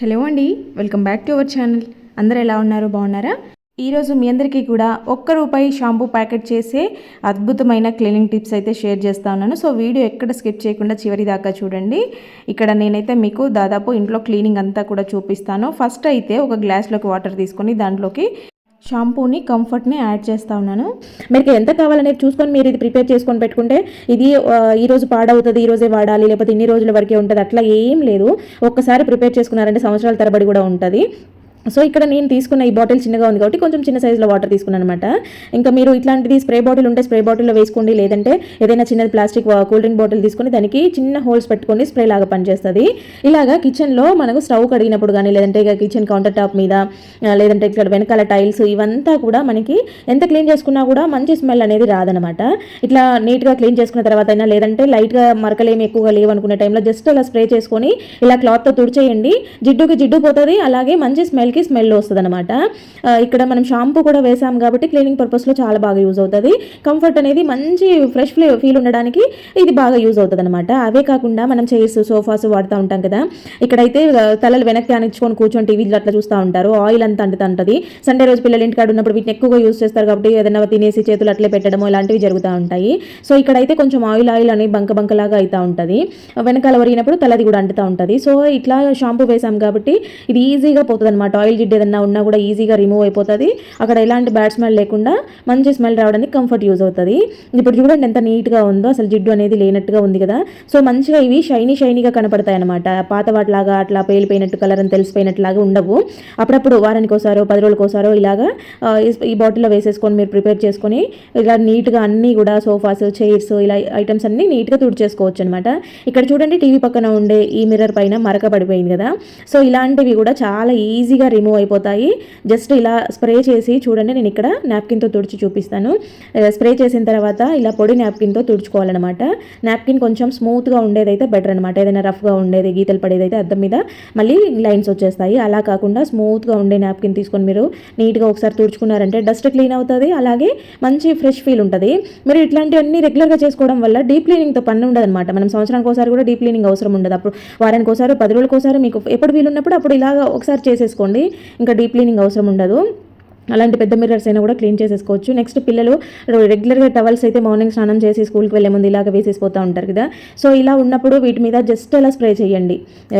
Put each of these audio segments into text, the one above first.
Hello అండి welcome back to our channel. అందరూ ఎలా ఉన్నారు? బాగున్నారా? ఈరోజు మీ అందరికీ కూడా ఒక్క రూపాయి షాంపూ ప్యాకెట్ చేసే అద్భుతమైన క్లీనింగ్ టిప్స్ అయితే షేర్ చేస్తా ఉన్నాను. సో వీడియో ఎక్కడ స్కిప్ చేయకుండా చివరి దాకా చూడండి. ఇక్కడ నేనైతే మీకు దాదాపు ఇంట్లో క్లీనింగ్ అంతా కూడా చూపిస్తాను. ఫస్ట్ అయితే ఒక గ్లాస్లోకి వాటర్ తీసుకొని దాంట్లోకి షాంపూని కంఫర్ట్ని యాడ్ చేస్తా ఉన్నాను. మీకు ఎంత కావాలనేది చూసుకొని మీరు ఇది ప్రిపేర్ చేసుకొని పెట్టుకుంటే ఇది ఈరోజు పాడవుతుంది ఈరోజే వాడాలి లేకపోతే ఇన్ని రోజుల వరకే ఉంటుంది అట్లా ఏం లేదు. ఒక్కసారి ప్రిపేర్ చేసుకున్నారంటే సంవత్సరాల తరబడి కూడా ఉంటుంది. సో ఇక్కడ నేను తీసుకున్న ఈ బాటిల్ చిన్నగా ఉంది కాబట్టి కొంచెం చిన్న సైజులో వాటర్ తీసుకున్నాను అనమాట ఇంకా మీరు ఇట్లాంటిది స్ప్రే బాటిల్ ఉంటే స్ప్రే బాటిల్లో వేసుకోండి లేదంటే ఏదైనా చిన్నది ప్లాస్టిక్ కూల్ డ్రింక్ బాటిల్ తీసుకొని దానికి చిన్న హోల్స్ పెట్టుకొని స్ప్రే లాగా పనిచేస్తుంది. ఇలాగా కిచెన్లో మనకు స్టవ్ కడిగినప్పుడు కానీ లేదంటే ఇక కిచెన్ కౌంటర్ టాప్ మీద లేదంటే ఇక్కడ వెనకాల టైల్స్ ఇవంతా కూడా మనకి ఎంత క్లీన్ చేసుకున్నా కూడా మంచి స్మెల్ అనేది రాదనమాట ఇట్లా నీట్గా క్లీన్ చేసుకున్న తర్వాత అయినా లేదంటే లైట్గా మరకలేమి ఎక్కువగా లేవనుకునే టైంలో జస్ట్ అలా స్ప్రే చేసుకొని ఇలా క్లాత్తో తుడిచేయండి. జిడ్డుకి జిడ్డు పోతుంది అలాగే మంచి స్మెల్ ఆయిల్కి స్మెల్ వస్తుంది అనమాట ఇక్కడ మనం షాంపూ కూడా వేసాం కాబట్టి క్లీనింగ్ పర్పస్లో చాలా బాగా యూజ్ అవుతుంది. కంఫర్ట్ అనేది మంచి ఫ్రెష్ ఫీల్ ఉండడానికి ఇది బాగా యూజ్ అవుతుంది అనమాట అవే కాకుండా మనం చైర్స్ సోఫాస్ వాడుతూ ఉంటాం కదా. ఇక్కడైతే తలలు వెనక్కి అనిచ్చుకొని కూర్చొని టీవీలు అట్లా చూస్తూ ఉంటారు. ఆయిల్ అంతా అంటుతుంటుంది సండే రోజు పిల్లలు ఇంటికాడ ఉన్నప్పుడు వీటిని ఎక్కువగా యూజ్ చేస్తారు కాబట్టి ఏదైనా తినేసి చేతులు అట్లే పెట్టడము ఇలాంటివి జరుగుతూ ఉంటాయి. సో ఇక్కడైతే కొంచెం ఆయిల్ ఆయిల్ అని బంక బంకలాగా అవుతూ ఉంటుంది. వెనకాల వరిగినప్పుడు తలది కూడా అంటుతూ ఉంటుంది. సో ఇట్లా షాంపూ వేసాం కాబట్టి ఇది ఈజీగా పోతుంది అనమాట ఆయిల్ జిడ్డు ఏదన్నా ఉన్నా కూడా ఈజీగా రిమూవ్ అయిపోతుంది. అక్కడ ఎలాంటి బ్యాడ్ స్మెల్ లేకుండా మంచి స్మెల్ రావడానికి కంఫర్ట్ యూజ్ అవుతుంది. ఇప్పుడు చూడండి ఎంత నీట్గా ఉందో అసలు జిడ్డు అనేది లేనట్టుగా ఉంది కదా. సో మంచిగా ఇవి షైనీ షైనీగా కనపడతాయి అనమాట పాత వాటిలాగా అట్లా పేలిపోయినట్టు కలర్ అని తెలిసిపోయినట్లాగా ఉండవు. అప్పుడప్పుడు వారానికి ఒకసారో పది రోజులకోసారో ఒకసారో ఇలాగా ఈ- ఈ బాటిల్లో వేసేసుకొని మీరు ప్రిపేర్ చేసుకొని ఇలా నీట్గా అన్నీ కూడా సోఫాస్ చైర్స్ ఇలా ఐటమ్స్ అన్నీ నీట్గా తుడిచేసుకోవచ్చు అనమాట ఇక్కడ చూడండి టీవీ పక్కన ఉండే ఈ మిర్రర్ పైన మరక పడిపోయింది కదా. సో ఇలాంటివి కూడా చాలా ఈజీగా రిమూవ్ అయిపోతాయి. జస్ట్ ఇలా స్ప్రే చేసి చూడండి నేను ఇక్కడ నాప్కిన్తో తుడిచి చూపిస్తాను. Uh, స్ప్రే చేసిన తర్వాత ఇలా పొడి నాప్కిన్తో తుడుచుకోవాలన్నమాట. నాప్కిన్ కొంచెం స్మూత్గా ఉండేదైతే బెటర్ అనమాట ఏదైనా రఫ్గా ఉండేది గీతలు పడేదైతే అద్దం మీద మళ్ళీ లైన్స్ వచ్చేస్తాయి. అలా కాకుండా స్మూత్గా ఉండే నాప్కిన్ తీసుకొని మీరు నీట్గా ఒకసారి తుడుచుకున్నారంటే డస్ట్ క్లీన్ అవుతుంది. అలాగే మంచి ఫ్రెష్ ఫీల్ ఉంటుంది. మీరు ఇట్లాంటివన్నీ రెగ్యులర్గా చేసుకోవడం వల్ల డీప్ క్లీనింగ్తో పని ఉండదు అనమాట మనం సంవత్సరానికి ఒకసారి కూడా డీప్ క్లీనింగ్ అవసరం ఉండదు. అప్పుడు వారానికి ఒకసారి పది రోజులకు ఒకసారి మీకు ఎప్పుడు వీలున్నప్పుడు అప్పుడు ఇలాగ ఒకసారి చేసేసుకోండి. ఇంకా డీప్ క్లీనింగ్ అవసరం ఉండదు. అలాంటి పెద్ద మిర్రర్స్ అయినా కూడా క్లీన్ చేసేసుకోవచ్చు. నెక్స్ట్ పిల్లలు రెగ్యులర్గా టవల్స్ అయితే మార్నింగ్ స్నానం చేసి స్కూల్కి వెళ్ళే ముందు ఇలాగ వేసేసిపోతూ ఉంటారు కదా. సో ఇలా ఉన్నప్పుడు వీటి మీద జస్ట్ అలా స్ప్రే చేయండి.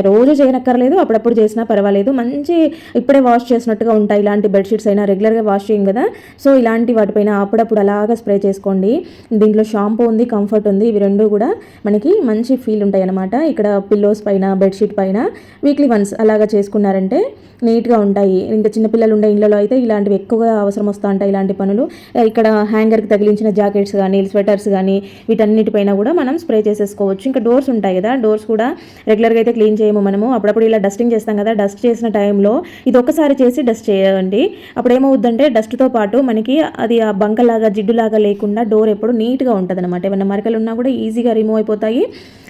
రోజు చేయనక్కర్లేదు అప్పుడప్పుడు చేసినా పర్వాలేదు. మంచి ఇప్పుడే వాష్ చేసినట్టుగా ఉంటాయి. ఇలాంటి బెడ్షీట్స్ అయినా రెగ్యులర్గా వాష్ చేయం కదా. సో ఇలాంటి వాటిపైన అప్పుడప్పుడు అలాగా స్ప్రే చేసుకోండి. దీంట్లో షాంపూ ఉంది కంఫర్ట్ ఉంది. ఇవి రెండు కూడా మనకి మంచి ఫీల్ ఉంటాయి అన్నమాట. ఇక్కడ పిల్లోస్ పైన బెడ్షీట్ పైన వీక్లీ వన్స్ అలాగా చేసుకున్నారంటే నీట్గా ఉంటాయి. ఇంకా చిన్నపిల్లలు ఉండే ఇళ్ళలో అయితే ఇలాంటివి ఎక్కువగా అవసరం వస్తూ ఉంటాయి ఇలాంటి పనులు. ఇక్కడ హ్యాంగర్కి తగిలించిన జాకెట్స్ కానీ స్వెటర్స్ కానీ వీటన్నిటిపైన కూడా మనం స్ప్రే చేసేసుకోవచ్చు. ఇంకా డోర్స్ ఉంటాయి కదా డోర్స్ కూడా రెగ్యులర్గా అయితే క్లీన్ చేయము మనము. అప్పుడప్పుడు ఇలా డస్టింగ్ చేస్తాం కదా డస్ట్ చేసిన టైంలో ఇది ఒక్కసారి చేసి డస్ట్ చేయండి. అప్పుడు ఏమవుద్దంటే డస్ట్తో పాటు మనకి అది ఆ బంకలాగా జిడ్డులాగా లేకుండా డోర్ ఎప్పుడు నీట్గా ఉంటుంది అనమాట ఏమైనా మరకలు ఉన్నా కూడా ఈజీగా రిమూవ్ అయిపోతాయి.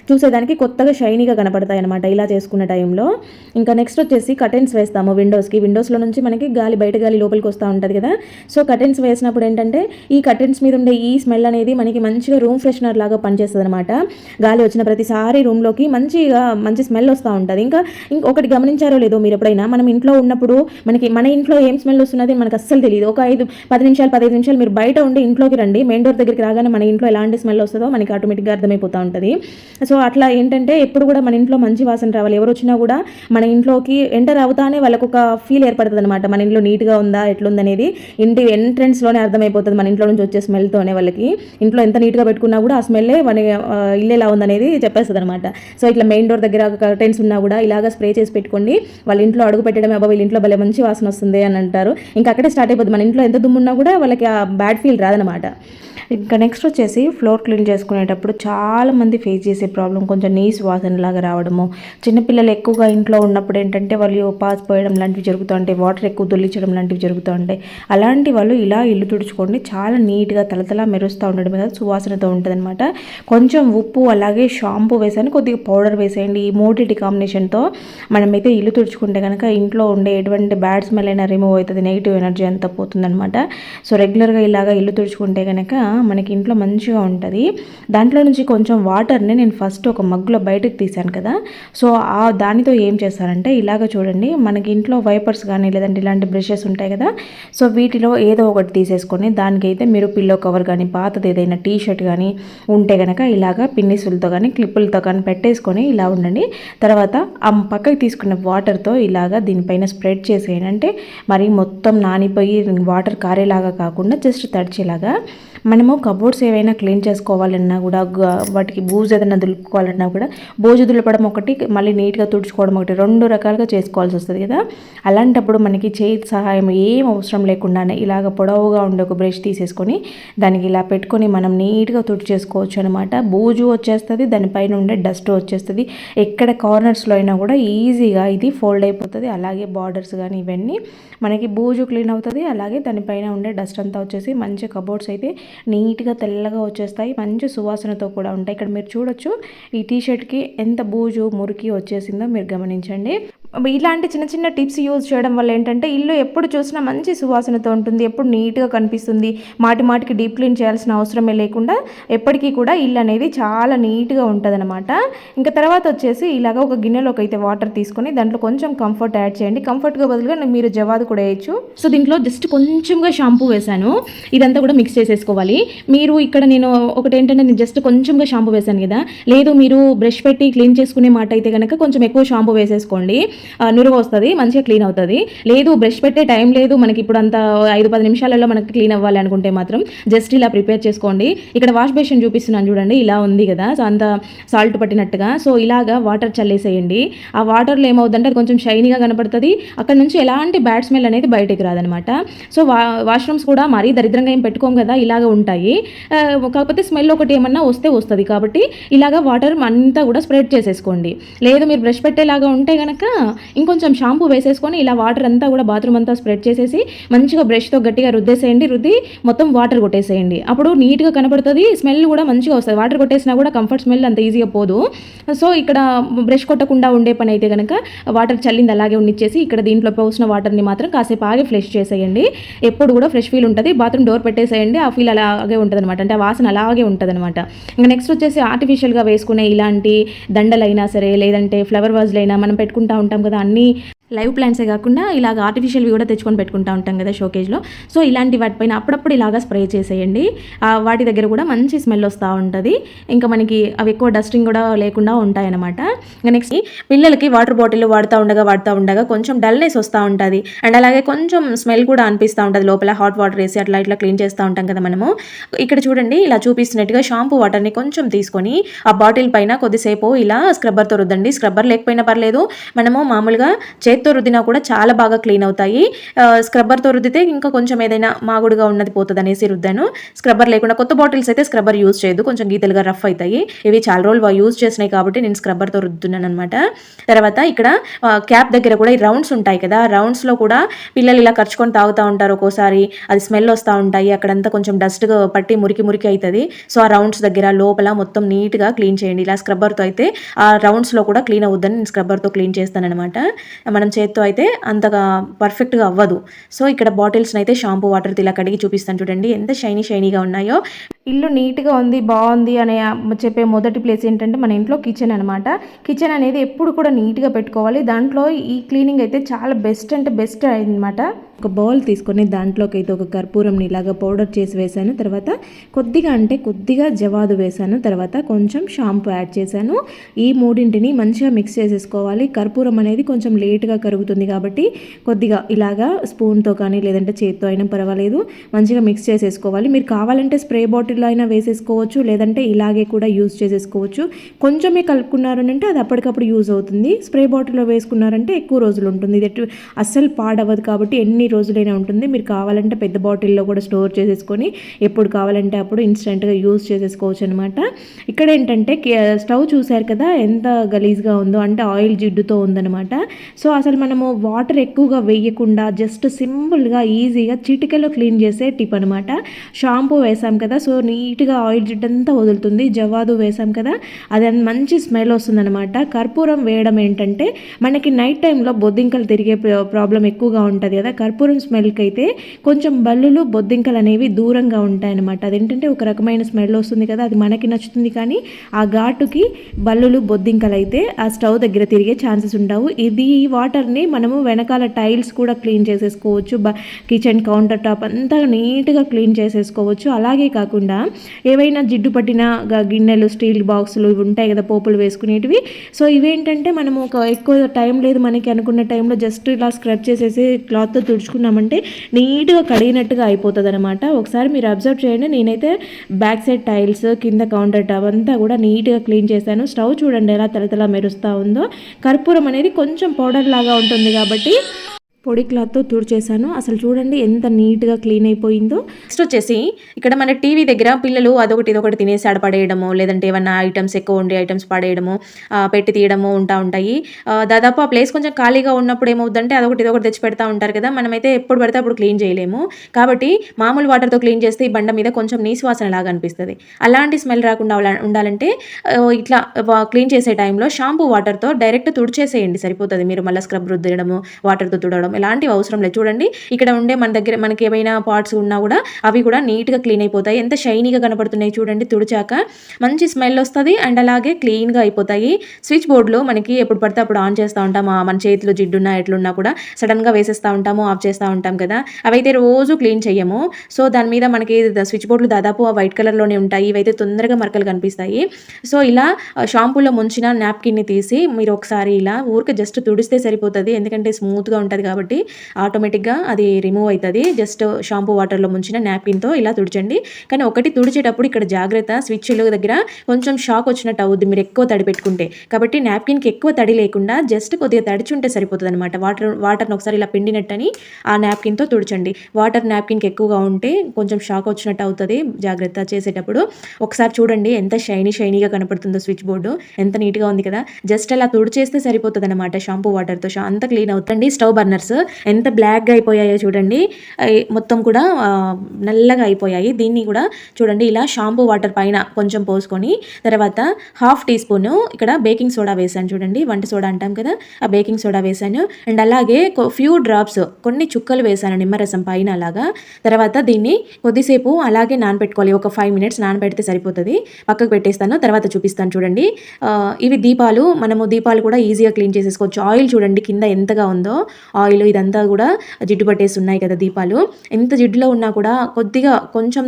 చూసేదానికి కొత్తగా షైనీగా కనపడతాయి అనమాట ఇలా చేసుకున్న టైంలో ఇంకా నెక్స్ట్ వచ్చేసి కటెన్స్ వేస్తాము విండోస్కి విండోస్లో నుంచి మనకి గాలి బయట గాలి లోపలికి వస్తూ ఉంటుంది కదా. సో కటెన్స్ వేసినప్పుడు ఏంటంటే ఈ కటెన్స్ మీద ఉండే ఈ స్మెల్ అనేది మనకి మంచిగా రూమ్ ఫ్రెషనర్ లాగా పనిచేస్తుంది అనమాట గాలి వచ్చిన ప్రతిసారి రూమ్లోకి మంచిగా మంచి స్మెల్ వస్తూ ఉంటుంది. ఇంకా ఇంకొకటి గమనించారో లేదో మీరు ఎప్పుడైనా మనం ఇంట్లో ఉన్నప్పుడు మనకి మన ఇంట్లో ఏం స్మెల్ వస్తున్నది మనకు అస్సలు తెలియదు ఒక ఐదు పది నిమిషాలు పదిహేను నిమిషాలు మీరు బయట ఉండి ఇంట్లోకి రండి. మెయిన్ డోర్ దగ్గరికి రాగానే మన ఇంట్లో ఎలాంటి స్మెల్ వస్తుందో మనకి ఆటోమేటిక్గా అర్థమైపోతూ ఉంటుంది. సో అట్లా ఏంటంటే ఎప్పుడు కూడా మన ఇంట్లో మంచి వాసన రావాలి. ఎవరు వచ్చినా కూడా మన ఇంట్లోకి ఎంటర్ అవుతానే వాళ్ళకు ఒక ఫీల్ ఏర్పడుతుంది అనమాట మన ఇంట్లో నీట్గా ఉందా ఎట్లుందనేది ఇంటి ఎంట్రెన్స్లోనే అర్థమైపోతుంది. మన ఇంట్లో నుంచి వచ్చే స్మెల్తోనే వాళ్ళకి. ఇంట్లో ఎంత నీట్గా పెట్టుకున్నా కూడా ఆ స్మెల్లే మన ఇల్లు ఎలా ఉందనేది చెప్పేస్తుంది అనమాట సో ఇట్లా మెయిన్ డోర్ దగ్గర కర్టెన్స్ ఉన్నా కూడా ఇలాగ స్ప్రే చేసి పెట్టుకోండి. వాళ్ళ ఇంట్లో అడుగు పెట్టడం అబ్బా వీళ్ళ ఇంట్లో భలే మంచి వాసన వస్తుంది అని అంటారు. ఇంకా అక్కడే స్టార్ట్ అయిపోతుంది మన ఇంట్లో ఎంత దుమ్మున్నా కూడా వాళ్ళకి ఆ బ్యాడ్ ఫీల్ రాదనమాట ఇంకా నెక్స్ట్ వచ్చేసి ఫ్లోర్ క్లీన్ చేసుకునేటప్పుడు చాలా మంది ఫేస్ చేసే ప్రాబ్లం కొంచెం నీస్ సువాసన లాగా రావడము. చిన్నపిల్లలు ఎక్కువగా ఇంట్లో ఉన్నప్పుడు ఏంటంటే వాళ్ళు పాస్ పోయడం లాంటివి జరుగుతూ ఉంటాయి వాటర్ ఎక్కువ దొల్లించడం లాంటివి జరుగుతూ ఉంటాయి. అలాంటి వాళ్ళు ఇలా ఇల్లు తుడుచుకోండి చాలా నీట్గా తలతలా మెరుస్తూ ఉండడం కదా సువాసనతో ఉంటుందన్నమాట. కొంచెం ఉప్పు అలాగే షాంపూ వేసాను కొద్దిగా పౌడర్ వేసేయండి. ఈ మూడింటి కాంబినేషన్తో మనమైతే ఇల్లు తుడుచుకుంటే కనుక ఇంట్లో ఉండే ఎటువంటి బ్యాడ్ స్మెల్ అయినా రిమూవ్ అవుతుంది నెగిటివ్ ఎనర్జీ అంతా పోతుందన్నమాట. సో రెగ్యులర్గా ఇలాగా ఇల్లు తుడుచుకుంటే కనుక మనకి ఇంట్లో మంచిగా ఉంటుంది. దాంట్లో నుంచి కొంచెం వాటర్ని నేను ఫస్ట్ ఫస్ట్ ఒక మగ్గులో బయటకు తీసాను కదా. సో ఆ దానితో ఏం చేస్తారంటే ఇలాగ చూడండి మనకి ఇంట్లో వైపర్స్ కానీ లేదంటే ఇలాంటి బ్రషెస్ ఉంటాయి కదా. సో వీటిలో ఏదో ఒకటి తీసేసుకొని దానికైతే మీరు పిల్లో కవర్ కానీ పాతది ఏదైనా టీ షర్ట్ కానీ ఉంటే కనుక ఇలాగ పిన్నిసులతో కానీ క్లిప్పులతో కానీ పెట్టేసుకొని ఇలా ఉండండి. తర్వాత ఆ పక్కకి తీసుకున్న వాటర్తో ఇలాగా దీనిపైన స్ప్రెడ్ చేసేయండి. అంటే మరి మొత్తం నానిపోయి వాటర్ కారేలాగా కాకుండా జస్ట్ తడిచేలాగా మనము కబోర్డ్స్ ఏవైనా క్లీన్ చేసుకోవాలన్నా కూడా వాటికి బూజు ఏదైనా దులుపుకోవాలన్నా కూడా బూజు దులపడం ఒకటి మళ్ళీ నీట్గా తుడుచుకోవడం ఒకటి రెండు రకాలుగా చేసుకోవాల్సి వస్తుంది కదా. అలాంటప్పుడు మనకి చేయి సహాయం ఏం అవసరం లేకుండానే ఇలాగ పొడవుగా ఉండే ఒక బ్రష్ తీసేసుకొని దానికి ఇలా పెట్టుకొని మనం నీట్గా తుడిచేసుకోవచ్చు అనమాట బూజు వచ్చేస్తుంది దానిపైన ఉండే డస్ట్ వచ్చేస్తుంది. ఎక్కడ కార్నర్స్లో అయినా కూడా ఈజీగా ఇది ఫోల్డ్ అయిపోతుంది. అలాగే బార్డర్స్ కానీ ఇవన్నీ మనకి బూజు క్లీన్ అవుతుంది. అలాగే దానిపైన ఉండే డస్ట్ అంతా వచ్చేసి మంచి కబోర్డ్స్ అయితే నీట్గా తెల్లగా వచ్చేస్తాయి. మంచి సువాసనతో కూడా ఉంటాయి. ఇక్కడ మీరు చూడొచ్చు ఈ టీ షర్ట్కి ఎంత బూజు మురికి వచ్చేసిందో మీరు గమనించండి. ఇలాంటి చిన్న చిన్న టిప్స్ యూజ్ చేయడం వల్ల ఏంటంటే ఇల్లు ఎప్పుడు చూసినా మంచి సువాసనతో ఉంటుంది ఎప్పుడు నీట్గా కనిపిస్తుంది. మాటి మాటికి డీప్ క్లీన్ చేయాల్సిన అవసరమే లేకుండా ఎప్పటికీ కూడా ఇల్లు అనేది చాలా నీట్గా ఉంటుంది ఇంకా తర్వాత వచ్చేసి ఇలాగ ఒక గిన్నెలోకి అయితే వాటర్ తీసుకొని దాంట్లో కొంచెం కంఫర్ట్ యాడ్ చేయండి. కంఫర్ట్గా బదులుగా మీరు జవాదు కూడా వేయచ్చు. సో దీంట్లో జస్ట్ కొంచెంగా షాంపూ వేశాను. ఇదంతా కూడా మిక్స్ చేసేసుకోవాలి. మీరు ఇక్కడ నేను ఒకటి ఏంటంటే నేను జస్ట్ కొంచెంగా షాంపూ వేశాను కదా. లేదు మీరు బ్రష్ పెట్టి క్లీన్ చేసుకునే మాట అయితే కనుక కొంచెం ఎక్కువ షాంపూ వేసేసుకోండి. నురుగు వస్తుంది మంచిగా క్లీన్ అవుతుంది. లేదు బ్రష్ పెట్టే టైం లేదు మనకి ఇప్పుడు అంత ఐదు పది నిమిషాలలో మనకి క్లీన్ అవ్వాలి అనుకుంటే మాత్రం జస్ట్ ఇలా ప్రిపేర్ చేసుకోండి. ఇక్కడ వాష్ బేసిన్ చూపిస్తున్నాను చూడండి ఇలా ఉంది కదా. సో అంత సాల్ట్ పట్టినట్టుగా. సో ఇలాగా వాటర్ చల్లేసేయండి. ఆ వాటర్లో ఏమవుతుందంటే అది కొంచెం షైనీగా కనపడుతుంది. అక్కడ నుంచి ఎలాంటి బ్యాడ్ స్మెల్ అనేది బయటకు రాదనమాట. సో వా వాష్రూమ్స్ కూడా మరీ దరిద్రంగా ఏం పెట్టుకోం కదా ఇలాగ ఉంటాయి. కాకపోతే స్మెల్ ఒకటి ఏమన్నా వస్తే వస్తుంది. కాబట్టి ఇలాగ వాటర్ అంతా కూడా స్ప్రెడ్ చేసేసుకోండి. లేదు మీరు బ్రష్ పెట్టేలాగా ఉంటే కనుక ఇంకొంచెం షాంపూ వేసేసుకొని ఇలా వాటర్ అంతా కూడా బాత్రూమ్ అంతా స్ప్రెడ్ చేసేసి మంచిగా బ్రష్తో గట్టిగా రుద్దేసేయండి. రుద్ది మొత్తం వాటర్ కొట్టేసేయండి. అప్పుడు నీట్గా కనపడుతుంది స్మెల్ కూడా మంచిగా వస్తుంది. వాటర్ కొట్టేసినా కూడా కంఫర్ట్ స్మెల్ అంత ఈజీగా పోదు. సో ఇక్కడ బ్రష్ కొట్టకుండా ఉండే పని అయితే కనుక వాటర్ చల్లింది అలాగే ఉండిచ్చేసి ఇక్కడ దీంట్లో పోసిన వాటర్ని మాత్రం కాసేపు ఆగి ఫ్రెష్ చేసేయండి. ఎప్పుడు కూడా ఫ్రెష్ ఫీల్ ఉంటుంది. బాత్రూమ్ డోర్ పెట్టేసేయండి ఆ ఫీల్ అలాగే ఉంటుంది అనమాట అంటే ఆ వాసన అలాగే ఉంటుంది అనమాట ఇంకా నెక్స్ట్ వచ్చేసి ఆర్టిఫిషియల్గా వేసుకునే ఇలాంటి దండలైనా సరే లేదంటే ఫ్లవర్ వాజ్లైనా మనం పెట్టుకుంటా ఉంటాం కదా అన్నీ లైవ్ ప్లాంట్సే కాకుండా ఇలాగ ఆర్టిఫిషియల్వి కూడా తెచ్చుకొని పెట్టుకుంటా ఉంటాం కదా షోకేజ్లో. సో ఇలాంటి వాటిపైన అప్పుడప్పుడు ఇలాగా స్ప్రే చేసేయండి. వాటి దగ్గర కూడా మంచి స్మెల్ వస్తూ ఉంటుంది. ఇంకా మనకి అవి ఎక్కువ డస్టింగ్ కూడా లేకుండా ఉంటాయన్నమాట. ఇంకా నెక్స్ట్ పిల్లలకి వాటర్ బాటిల్ వాడుతూ ఉండగా వాడుతూ ఉండగా కొంచెం డల్నెస్ వస్తూ ఉంటుంది. అండ్ అలాగే కొంచెం స్మెల్ కూడా అనిపిస్తూ ఉంటుంది. లోపల హాట్ వాటర్ వేసి అట్లా ఇట్లా క్లీన్ చేస్తూ ఉంటాం కదా మనము. ఇక్కడ చూడండి ఇలా చూపిస్తున్నట్టుగా షాంపూ వాటర్ని కొంచెం తీసుకొని ఆ బాటిల్ పైన కొద్దిసేపు ఇలా స్క్రబ్బర్తో రుద్దండి స్క్రబ్బర్ లేకపోయినా పర్లేదు. మనము మామూలుగా చేతి చేత్తో రుద్దినా కూడా చాలా బాగా క్లీన్ అవుతాయి. స్క్రబ్బర్తో రుద్దితే ఇంకా కొంచెం ఏదైనా మాగుడుగా ఉన్నది పోతుంది అనేసి రుద్దాను. స్క్రబ్బర్ లేకుండా కొత్త బాటిల్స్ అయితే స్క్రబ్బర్ యూజ్ చేయదు. కొంచెం గీతలుగా రఫ్ అవుతాయి. ఇవి చాలా రోజులు యూజ్ చేసినాయి కాబట్టి నేను స్క్రబ్బర్తో రుద్దున్నాను అనమాట తర్వాత ఇక్కడ క్యాప్ దగ్గర కూడా ఈ రౌండ్స్ ఉంటాయి కదా. రౌండ్స్లో కూడా పిల్లలు ఇలా ఖర్చుకొని తాగుతూ ఉంటారు ఒక్కోసారి. అది స్మెల్ వస్తూ ఉంటాయి. అక్కడంతా కొంచెం డస్ట్గా పట్టి మురికి మురికి అవుతుంది సో ఆ రౌండ్స్ దగ్గర లోపల మొత్తం నీట్గా క్లీన్ చేయండి. ఇలా స్క్రబ్బర్తో అయితే ఆ రౌండ్స్లో కూడా క్లీన్ అవుద్దని నేను స్క్రబ్బర్తో క్లీన్ చేస్తానన్నమాట. మనం చేత్తో అయితే అంతగా పర్ఫెక్ట్గా అవ్వదు. సో ఇక్కడ బాటిల్స్ని అయితే షాంపూ వాటర్తో ఇలా కడిగి చూపిస్తాను చూడండి. ఎంత షైనీ షైనీగా ఉన్నాయో. ఇల్లు నీట్గా ఉంది బాగుంది అనే చెప్పే మొదటి ప్లేస్ ఏంటంటే మన ఇంట్లో కిచెన్ అనమాట కిచెన్ అనేది ఎప్పుడు కూడా నీట్గా పెట్టుకోవాలి. దాంట్లో ఈ క్లీనింగ్ అయితే చాలా బెస్ట్ అంటే బెస్ట్ అయిందన్నమాట. ఒక బౌల్ తీసుకొని దాంట్లోకి అయితే ఒక కర్పూరంని ఇలాగా పౌడర్ చేసి వేశాను. తర్వాత కొద్దిగా అంటే కొద్దిగా జవాదు వేశాను. తర్వాత కొంచెం షాంపూ యాడ్ చేశాను. ఈ మూడింటిని మంచిగా మిక్స్ చేసేసుకోవాలి. కర్పూరం అనేది కొంచెం లేట్గా కరుగుతుంది కాబట్టి కొద్దిగా ఇలాగా స్పూన్తో కానీ లేదంటే చేత్తో అయినా పర్వాలేదు. మంచిగా మిక్స్ చేసేసుకోవాలి. మీరు కావాలంటే స్ప్రే బాటిల్లో అయినా వేసేసుకోవచ్చు. లేదంటే ఇలాగే కూడా యూజ్ చేసేసుకోవచ్చు. కొంచెమే కలుపుకున్నారనంటే అది అప్పటికప్పుడు యూజ్ అవుతుంది. స్ప్రే బాటిల్లో వేసుకున్నారంటే ఎక్కువ రోజులు ఉంటుంది. ఇది అస్సలు పాడవదు కాబట్టి ఎన్ని రోజులైనా ఉంటుంది. మీరు కావాలంటే పెద్ద బాటిల్లో కూడా స్టోర్ చేసేసుకొని ఎప్పుడు కావాలంటే అప్పుడు ఇన్స్టెంట్గా యూజ్ చేసేసుకోవచ్చు అనమాట ఇక్కడ ఏంటంటే స్టవ్ చూశారు కదా ఎంత గలీజ్గా ఉందో అంటే ఆయిల్ జిడ్డుతో ఉందన్నమాట. సో అసలు మనము వాటర్ ఎక్కువగా వేయకుండా జస్ట్ సింపుల్గా ఈజీగా చిటికలో క్లీన్ చేసే టిప్ అనమాట షాంపూ వేసాం కదా సో నీట్గా ఆయిల్ జిడ్డు అంతా వదులుతుంది. జవాదు వేసాం కదా అది మంచి స్మెల్ వస్తుందన్నమాట. కర్పూరం వేయడం ఏంటంటే మనకి నైట్ టైంలో బొద్దింకలు తిరిగే ప్రాబ్లం ఎక్కువగా ఉంటుంది కదా కర్పూరం స్మెల్కి అయితే కొంచెం బల్లులు బొద్దింకలు అనేవి దూరంగా ఉంటాయన్నమాట. అదేంటంటే ఒక రకమైన స్మెల్ వస్తుంది కదా అది మనకి నచ్చుతుంది కానీ ఆ ఘాటుకి బల్లులు బొద్దింకలు అయితే ఆ స్టవ్ దగ్గర తిరిగే ఛాన్సెస్ ఉండవు. ఇది ఈ వాటర్ని మనము వెనకాల టైల్స్ కూడా క్లీన్ చేసేసుకోవచ్చు బ కిచెన్ కౌంటర్ టాప్ అంతా నీట్గా క్లీన్ చేసేసుకోవచ్చు. అలాగే కాకుండా ఏవైనా జిడ్డు పట్టిన గిన్నెలు స్టీల్ బాక్సులు ఇవి ఉంటాయి కదా పోపులు వేసుకునేటివి. సో ఇవేంటంటే మనము ఒక ఎక్కువ టైం లేదు మనకి అనుకున్న టైంలో జస్ట్ ఇలా స్క్రబ్ చేసేసి క్లాత్తో తుడుచుకున్నామంటే నీట్గా కడిగినట్టుగా అయిపోతుంది అనమాట ఒకసారి మీరు అబ్జర్వ్ చేయండి. నేనైతే బ్యాక్ సైడ్ టైల్స్ కింద కౌంటర్ టాప్ అంతా కూడా నీట్గా క్లీన్ చేశాను. స్టవ్ చూడండి ఎలా తలతల మెరుస్తూ ఉందో. కర్పూరం అనేది కొంచెం పౌడర్ లాగా ఉంటుంది కాబట్టి పొడి క్లాత్తో తుడిచేసాను అసలు చూడండి ఎంత నీట్గా క్లీన్ అయిపోయిందో. నెక్స్ట్ వచ్చేసి ఇక్కడ మన టీవీ దగ్గర పిల్లలు అదొకటి ఇదొకటి తినేసి ఆడ పడేయడము లేదంటే ఏమన్నా ఐటమ్స్ ఎక్కువ ఉండే ఐటమ్స్ పడేయడము పెట్టి తీయడము ఉంటా ఉంటాయి. దాదాపు ఆ ప్లేస్ కొంచెం ఖాళీగా ఉన్నప్పుడు ఏమవుతుందంటే అదొకటి ఇదొకటి తెచ్చి పెడతా ఉంటారు కదా. మనమైతే ఎప్పుడు పడితే అప్పుడు క్లీన్ చేయలేము. కాబట్టి మామూలు వాటర్తో క్లీన్ చేస్తే ఈ బండ మీద కొంచెం నీసు వాసన లాగా అనిపిస్తుంది. అలాంటి స్మెల్ రాకుండా ఉండాలంటే ఇట్లా క్లీన్ చేసే టైంలో షాంపూ వాటర్తో డైరెక్ట్ తుడిచేసేయండి సరిపోతుంది. మీరు మళ్ళీ స్క్రబ్ రుద్దడము వాటర్తో తుడవడం ఎలాంటివి అవసరం లేదు. చూడండి ఇక్కడ ఉండే మన దగ్గర మనకి ఏమైనా పార్ట్స్ ఉన్నా కూడా అవి కూడా నీట్గా క్లీన్ అయిపోతాయి. ఎంత షైనీగా కనపడుతున్నాయి చూడండి తుడిచాక మంచి స్మెల్ వస్తుంది అండ్ అలాగే క్లీన్గా అయిపోతాయి. స్విచ్ బోర్డులో మనకి ఎప్పుడు పడితే అప్పుడు ఆన్ చేస్తూ ఉంటాం. ఆ మన చేతిలో జిడ్డున్నా ఎట్లున్నా కూడా సడన్గా వేసేస్తూ ఉంటాము ఆఫ్ చేస్తూ ఉంటాం కదా. అవైతే రోజు క్లీన్ చేయము సో దాని మీద మనకి స్విచ్ బోర్డులు దాదాపు ఆ వైట్ కలర్లోనే ఉంటాయి. ఇవైతే తొందరగా మరకలు కనిపిస్తాయి. సో ఇలా షాంపూలో ముంచిన నాప్కిన్ని తీసి మీరు ఒకసారి ఇలా ఊరికే జస్ట్ తుడిస్తే సరిపోతుంది. ఎందుకంటే స్మూత్గా ఉంటుంది కాబట్టి ఆటోమేటిక్గా అది రిమూవ్ అవుతుంది. జస్ట్ షాంపూ వాటర్లో ముంచిన నాప్కిన్తో ఇలా తుడిచండి. కానీ ఒకటి తుడిచేటప్పుడు ఇక్కడ జాగ్రత్త స్విచ్లు దగ్గర కొంచెం షాక్ వచ్చినట్టు అవుద్ది. మీరు ఎక్కువ తడి పెట్టుకుంటే. కాబట్టి నాప్కిన్కి ఎక్కువ తడి లేకుండా జస్ట్ కొద్దిగా తడిచుంటే సరిపోతుంది అనమాట వాటర్ వాటర్ని ఒకసారి ఇలా పిండినట్టని ఆ నాప్కిన్తో తుడిచండి. వాటర్ నాప్కిన్కి ఎక్కువగా ఉంటే కొంచెం షాక్ వచ్చినట్టు అవుతుంది జాగ్రత్త చేసేటప్పుడు. ఒకసారి చూడండి ఎంత షైనీ షైనీగా కనపడుతుందో స్విచ్ బోర్డు ఎంత నీట్గా ఉంది కదా. జస్ట్ అలా తుడిచేస్తే సరిపోతుంది అనమాట షాంపూ వాటర్తో. అంత క్లీన్ అవుతుంది. Stove burners. ఎంత బ్లాక్గా అయిపోయాయో చూడండి. మొత్తం కూడా నల్లగా అయిపోయాయి. దీన్ని కూడా చూడండి ఇలా షాంపూ వాటర్ పైన కొంచెం పోసుకొని తర్వాత హాఫ్ టీ స్పూన్ ఇక్కడ బేకింగ్ సోడా వేసాను చూడండి. వంట సోడా అంటాం కదా ఆ బేకింగ్ సోడా వేసాను అండ్ అలాగే ఫ్యూ డ్రాప్స్ కొన్ని చుక్కలు వేసాను నిమ్మరసం పైన అలాగా తర్వాత దీన్ని కొద్దిసేపు అలాగే నానబెట్టుకోవాలి ఒక ఫైవ్ మినిట్స్ నానబెడితే సరిపోతుంది. పక్కకు పెట్టేస్తాను తర్వాత చూపిస్తాను చూడండి. ఇవి దీపాలు మనము దీపాలు కూడా ఈజీగా క్లీన్ చేసేసుకోవచ్చు. ఆయిల్ చూడండి కింద ఎంతగా ఉందో ఆయిల్ ఇదంతా కూడా జిడ్డు పట్టేసి ఉన్నాయి కదా దీపాలు. ఎంత జిడ్డులో ఉన్నా కూడా కొద్దిగా కొంచెం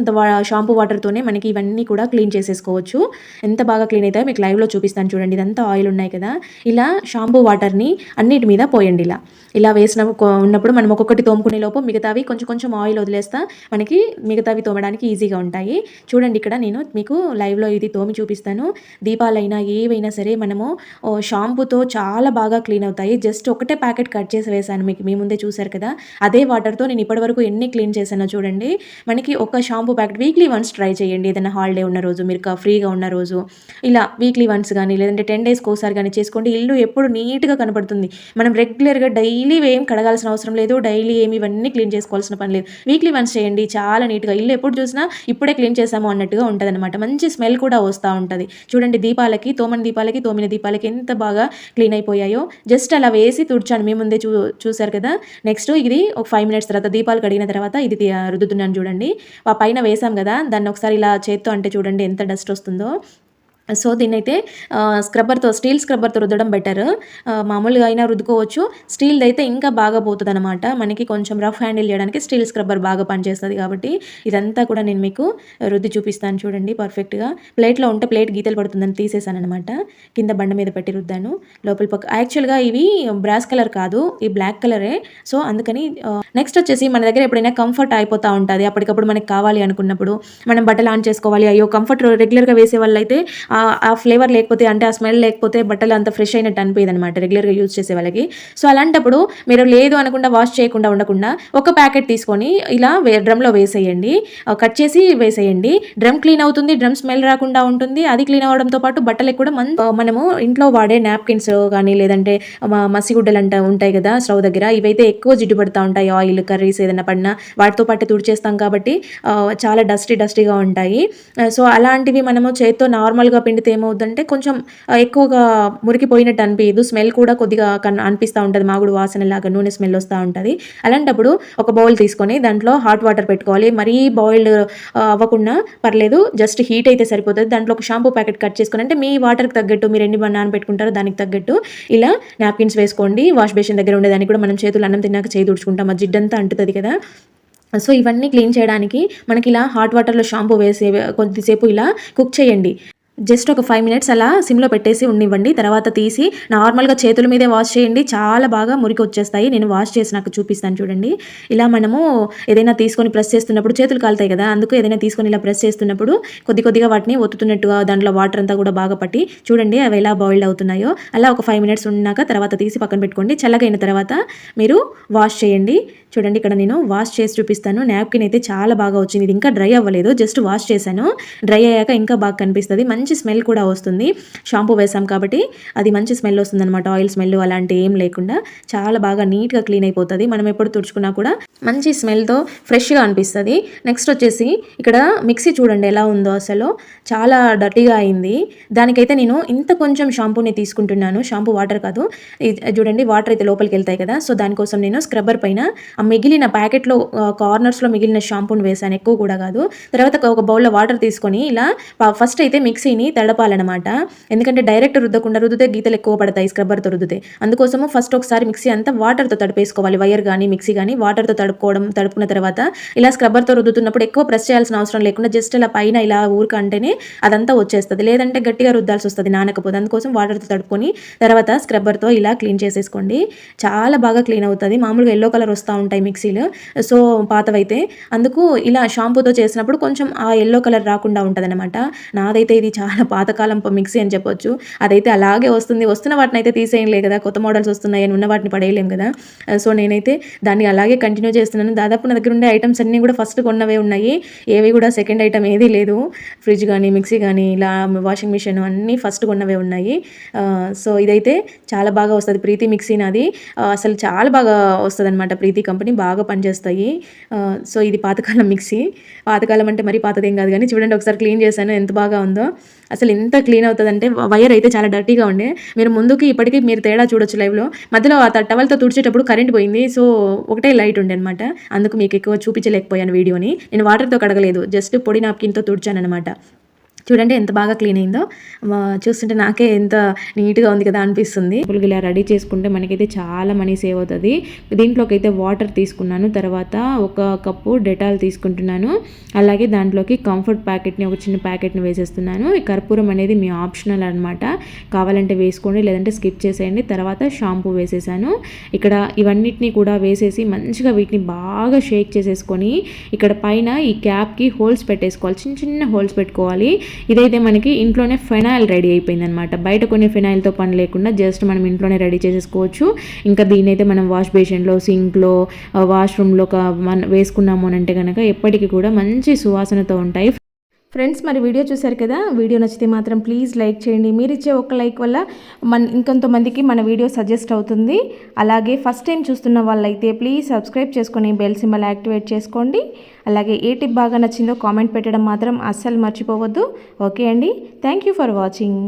షాంపూ వాటర్తోనే మనకి ఇవన్నీ కూడా క్లీన్ చేసేసుకోవచ్చు. ఎంత బాగా క్లీన్ అవుతాయో మీకు లైవ్లో చూపిస్తాను చూడండి. ఇదంతా ఆయిల్ ఉన్నాయి కదా. ఇలా షాంపూ వాటర్ని అన్నిటి మీద పోయండి ఇలా. ఇలా వేసిన ఉన్నప్పుడు మనం ఒక్కొక్కటి తోముకునే లోపు మిగతావి కొంచెం కొంచెం ఆయిల్ వదిలేస్తా మనకి మిగతావి తోమడానికి ఈజీగా ఉంటాయి. చూడండి ఇక్కడ నేను మీకు లైవ్లో ఇది తోమి చూపిస్తాను. దీపాలైనా ఏవైనా సరే మనము షాంపూతో చాలా బాగా క్లీన్ అవుతాయి. జస్ట్ ఒకటే ప్యాకెట్ కట్ చేసి వేసాను మీకు మీ ముందే చూశారు కదా? అదే వాటర్తో నేను ఇప్పటివరకు ఎన్ని క్లీన్ చేశానో చూడండి. మనకి ఒక shampoo packet weekly once try చేయండి. ఏదైనా హాలిడే ఉన్న రోజు మీరు ఫ్రీగా ఉన్న రోజు. ఇలా వీక్లీ వన్స్ కానీ లేదంటే టెన్ డేస్కి ఒకసారి కానీ చేసుకోండి. ఇల్లు ఎప్పుడు నీట్గా కనపడుతుంది. మనం రెగ్యులర్గా డైలీ ఏం కడగాల్సిన అవసరం లేదు. డైలీ ఏమి ఇవన్నీ క్లీన్ చేసుకోవాల్సిన పని లేదు. వీక్లీ వన్స్ చేయండి. చాలా నీట్గా ఇల్లు ఎప్పుడు చూసినా ఇప్పుడే క్లీన్ చేసాము అన్నట్టుగా ఉంటుంది అనమాట మంచి స్మెల్ కూడా వస్తూ ఉంటుంది. చూడండి దీపాలకి తోమని దీపాలకి తోమిన దీపాలకి ఎంత బాగా క్లీన్ అయిపోయాయో. జస్ట్ అలా వేసి తుడిచాను. మీ ముందే చూ చూసారు కదా. నెక్స్ట్ ఇది ఒక ఫైవ్ మినిట్స్ తర్వాత దీపాలు కడిగిన తర్వాత ఇది రుద్దుతున్నాను చూడండి. ఆ పైన వేసాం కదా దాన్ని ఒకసారి ఇలా చేత్తో అంటే చూడండి ఎంత డస్ట్ వస్తుందో. సో దీన్నైతే స్క్రబ్బర్తో స్టీల్ స్క్రబ్బర్తో రుద్దడం బెటర్ మామూలుగా అయినా రుద్దుకోవచ్చు. స్టీల్ది అయితే ఇంకా బాగా పోతుంది అనమాట మనకి కొంచెం రఫ్ హ్యాండిల్ చేయడానికి స్టీల్ స్క్రబ్బర్ బాగా పనిచేస్తుంది కాబట్టి ఇదంతా కూడా నేను మీకు రుద్ది చూపిస్తాను చూడండి పర్ఫెక్ట్గా ప్లేట్లో ఉంటే ప్లేట్ గీతలు పడుతుందని తీసేసాను అనమాట కింద బండ మీద పెట్టి రుద్దాను. లోపల పక్క యాక్చువల్గా ఇవి బ్రాస్ కలర్ కాదు ఈ బ్లాక్ కలరే సో అందుకని నెక్స్ట్ వచ్చేసి మన దగ్గర ఎప్పుడైనా కంఫర్ట్ అయిపోతూ ఉంటుంది. అప్పటికప్పుడు మనకి కావాలి అనుకున్నప్పుడు మనం బట్టలు ఆన్ చేసుకోవాలి. అయ్యో కంఫర్ట్ రెగ్యులర్గా వేసే వాళ్ళు ఆ- ఫ్లేవర్ లేకపోతే అంటే ఆ స్మెల్ లేకపోతే బట్టలు అంత ఫ్రెష్ అయినట్టు అనిపించదు అనమాట రెగ్యులర్గా యూజ్ చేసే వాళ్ళకి. సో అలాంటప్పుడు మీరు లేదు అనకుండా వాష్ చేయకుండా ఉండకుండా ఒక ప్యాకెట్ తీసుకొని ఇలా వే డ్రమ్లో వేసేయండి. కట్ చేసి వేసేయండి. డ్రమ్ క్లీన్ అవుతుంది డ్రమ్ స్మెల్ రాకుండా ఉంటుంది. అది క్లీన్ అవ్వడంతో పాటు బట్టలకు కూడా మన మనము ఇంట్లో వాడే నాప్కిన్స్ కానీ లేదంటే మసిగుడ్డలు అంట ఉంటాయి కదా స్టవ్ దగ్గర ఇవైతే ఎక్కువ జిడ్డు పడుతూ ఉంటాయి. ఆయిల్ కర్రీస్ ఏదైనా పడినా వాటితో పాటు తుడిచేస్తాం కాబట్టి చాలా డస్టీ డస్టీగా ఉంటాయి. సో అలాంటివి మనము చేత్తో నార్మల్గా పిండితే ఏమవుతుందంటే కొంచెం ఎక్కువగా మురికిపోయినట్టు అనిపించదు స్మెల్ కూడా కొద్దిగా కన్ అనిపిస్తూ ఉంటుంది. మాగుడు వాసన లాగా నూనె స్మెల్ వస్తూ ఉంటుంది. అలాంటప్పుడు ఒక బౌల్ తీసుకొని దాంట్లో హాట్ వాటర్ పెట్టుకోవాలి. మరీ బాయిల్డ్ అవ్వకుండా పర్లేదు జస్ట్ హీట్ అయితే సరిపోతుంది. దాంట్లో ఒక షాంపూ ప్యాకెట్ కట్ చేసుకుని అంటే మీ వాటర్కి తగ్గట్టు మీరు ఎన్ని నానబెట్టుకుంటారో దానికి తగ్గట్టు ఇలా నాప్కిన్స్ వేసుకోండి. వాష్ బేసిన్ దగ్గర ఉండేదానికి కూడా మనం చేతులు అన్నం తిన్నాక చేయి తుడుచుకుంటాం. ఆ జిడ్డంతా అంటుతుంది కదా. సో ఇవన్నీ క్లీన్ చేయడానికి మనకి ఇలా హాట్ వాటర్లో షాంపూ వేసే కొద్దిసేపు ఇలా కుక్ చేయండి. జస్ట్ ఒక ఫైవ్ మినిట్స్ అలా సిమ్లో పెట్టేసి ఉండివ్వండి. తర్వాత తీసి నార్మల్గా చేతుల మీదే వాష్ చేయండి. చాలా బాగా మురికి వచ్చేస్తాయి. నేను వాష్ చేసి నాకు చూపిస్తాను చూడండి. ఇలా మనము ఏదైనా తీసుకొని ప్రెస్ చేస్తున్నప్పుడు చేతులు కాలుతాయి కదా అందుకు ఏదైనా తీసుకొని ఇలా ప్రెస్ చేస్తున్నప్పుడు కొద్ది కొద్దిగా వాటిని ఒత్తుతున్నట్టుగా దాంట్లో వాటర్ అంతా కూడా బాగా పట్టి చూడండి అవి ఎలా బాయిల్డ్ అవుతున్నాయో. అలా ఒక ఫైవ్ మినిట్స్ ఉన్నాక తర్వాత తీసి పక్కన పెట్టుకోండి. చల్లగైన తర్వాత మీరు వాష్ చేయండి. చూడండి ఇక్కడ నేను వాష్ చేసి చూపిస్తాను. నాప్కిన్ అయితే చాలా బాగా వచ్చింది. ఇది ఇంకా డ్రై అవ్వలేదు. జస్ట్ వాష్ చేశాను. డ్రై అయ్యాక ఇంకా బాగా కనిపిస్తుంది. మంచి మంచి స్మెల్ కూడా వస్తుంది. షాంపూ వేసాం కాబట్టి అది మంచి స్మెల్ వస్తుంది అనమాట ఆయిల్ స్మెల్ అలాంటి ఏం లేకుండా చాలా బాగా నీట్గా క్లీన్ అయిపోతుంది. మనం ఎప్పుడు తుడుచుకున్నా కూడా మంచి స్మెల్తో ఫ్రెష్గా అనిపిస్తుంది. నెక్స్ట్ వచ్చేసి ఇక్కడ మిక్సీ చూడండి ఎలా ఉందో అసలు. చాలా డర్టీగా అయింది. దానికైతే నేను ఇంత కొంచెం షాంపూని తీసుకుంటున్నాను. షాంపూ వాటర్ కాదు. చూడండి వాటర్ అయితే లోపలికి వెళ్తాయి కదా. సో దానికోసం నేను స్క్రబ్బర్ పైన ఆ మిగిలిన ప్యాకెట్లో కార్నర్స్లో మిగిలిన షాంపూని వేసాను ఎక్కువ కూడా కాదు. తర్వాత ఒక బౌల్లో వాటర్ తీసుకొని ఇలా ఫస్ట్ అయితే మిక్సీ మిక్సీని తడపాలన్నమాట ఎందుకంటే డైరెక్ట్ రుద్దకుండా రుద్దితే గీతలు ఎక్కువ పడతాయి స్క్రబ్బర్తో రుద్దితే. అందుకోసము ఫస్ట్ ఒకసారి మిక్సీ అంతా వాటర్తో తడిపేసుకోవాలి. వైర్ కానీ మిక్సీ కానీ వాటర్తో తడుపుకోవడం తడుపుకున్న తర్వాత ఇలా స్క్రబ్బర్తో రుద్దుతున్నప్పుడు ఎక్కువ ప్రెస్ చేయాల్సిన అవసరం లేకుండా జస్ట్ ఇలా పైన ఇలా ఊరికంటేనే అదంతా వచ్చేస్తుంది. లేదంటే గట్టిగా రుద్దాల్సి వస్తుంది నానకపోతే. అందుకోసం వాటర్తో తడుపుకొని తర్వాత స్క్రబ్బర్తో ఇలా క్లీన్ చేసేసుకోండి. చాలా బాగా క్లీన్ అవుతుంది. మామూలుగా ఎల్లో కలర్ వస్తూ ఉంటాయి మిక్సీలు. సో పాతవైతే. అందుకు ఇలా షాంపూతో చేసినప్పుడు కొంచెం ఆ ఎల్లో కలర్ రాకుండా ఉంటుంది అనమాట నాదైతే ఇది చాలా పాతకాలం మిక్సీ అని చెప్పొచ్చు. అదైతే అలాగే వస్తుంది. వస్తున్న వాటిని అయితే తీసేయలేదు కదా. కొత్త మోడల్స్ వస్తున్నాయి అని ఉన్న వాటిని పడేయలేం కదా. సో నేనైతే దాన్ని అలాగే కంటిన్యూ చేస్తున్నాను. దాదాపు నా దగ్గర ఉండే ఐటమ్స్ అన్నీ కూడా ఫస్ట్ కొన్నవే ఉన్నాయి. ఏవి కూడా సెకండ్ ఐటమ్ ఏదీ లేదు. ఫ్రిడ్జ్ కానీ మిక్సీ కానీ ఇలా వాషింగ్ మిషన్ అన్నీ ఫస్ట్ కొన్నవే ఉన్నాయి. సో ఇదైతే చాలా బాగా వస్తుంది. ప్రీతి మిక్సీ నాది. అసలు చాలా బాగా వస్తుంది అనమాట ప్రీతి కంపెనీ బాగా పనిచేస్తాయి. సో ఇది పాతకాలం మిక్సీ. పాతకాలం అంటే మరీ పాతదేం కాదు కానీ చూడండి ఒకసారి క్లీన్ చేశాను. ఎంత బాగా ఉందో. అసలు ఎంత క్లీన్ అవుతుందంటే వైర్ అయితే చాలా డర్టీగా ఉండే. మీరు ముందుకి ఇప్పటికీ మీరు తేడా చూడొచ్చు లైవ్లో మధ్యలో ఆ టవల్తో తుడిచేటప్పుడు కరెంట్ పోయింది. సో ఒకటే లైట్ ఉండే అనమాట అందుకు మీకు ఎక్కువ చూపించలేకపోయాను వీడియోని. నేను వాటర్తో కడగలేదు. జస్ట్ పొడి నాప్కిన్తో తుడిచాను అనమాట చూడండి ఎంత బాగా క్లీన్ అయిందో. చూస్తుంటే నాకే ఎంత నీట్గా ఉంది కదా అనిపిస్తుంది. ఇప్పుడు ఇలా రెడీ చేసుకుంటే మనకైతే చాలా మనీ సేవ్ అవుతుంది. దీంట్లోకి అయితే వాటర్ తీసుకున్నాను. తర్వాత ఒక కప్పు డెటాల్ తీసుకుంటున్నాను. అలాగే దాంట్లోకి కంఫర్ట్ ప్యాకెట్ని ఒక చిన్న ప్యాకెట్ని వేసేస్తున్నాను. ఈ కర్పూరం అనేది మీ ఆప్షనల్ అనమాట కావాలంటే వేసుకోండి లేదంటే స్కిప్ చేసేయండి. తర్వాత షాంపూ వేసేసాను. ఇక్కడ ఇవన్నిటిని కూడా వేసేసి మంచిగా వీటిని బాగా షేక్ చేసేసుకొని ఇక్కడ పైన ఈ క్యాప్కి హోల్స్ పెట్టేసుకోవాలి. చిన్న చిన్న హోల్స్ పెట్టుకోవాలి. ఇదైతే మనకి ఇంట్లోనే ఫెనాయిల్ రెడీ అయిపోయింది అనమాట బయట కొన్ని ఫెనాయిల్తో పని లేకుండా జస్ట్ మనం ఇంట్లోనే రెడీ చేసేసుకోవచ్చు. ఇంకా దీని అయితే మనం వాష్ బేసిన్లో సింక్లో వాష్రూమ్లో మన వేసుకున్నాము అని అంటే కనుక ఎప్పటికీ కూడా మంచి సువాసనతో ఉంటాయి. ఫ్రెండ్స్ మరి వీడియో చూశారు కదా? వీడియో నచ్చితే మాత్రం ప్లీజ్ లైక్ చేయండి. మీరు ఇచ్చే ఒక లైక్ వల్ల మన ఇంకొంతమందికి మన వీడియో సజెస్ట్ అవుతుంది. అలాగే ఫస్ట్ టైం చూస్తున్న వాళ్ళైతే ప్లీజ్ సబ్స్క్రైబ్ చేసుకొని బెల్ సింబల్ యాక్టివేట్ చేసుకోండి. అలాగే ఏ టిప్ బాగా నచ్చిందో కామెంట్ పెట్టడం మాత్రం అస్సలు మర్చిపోవద్దు. ఓకే అండి. Thank you for watching.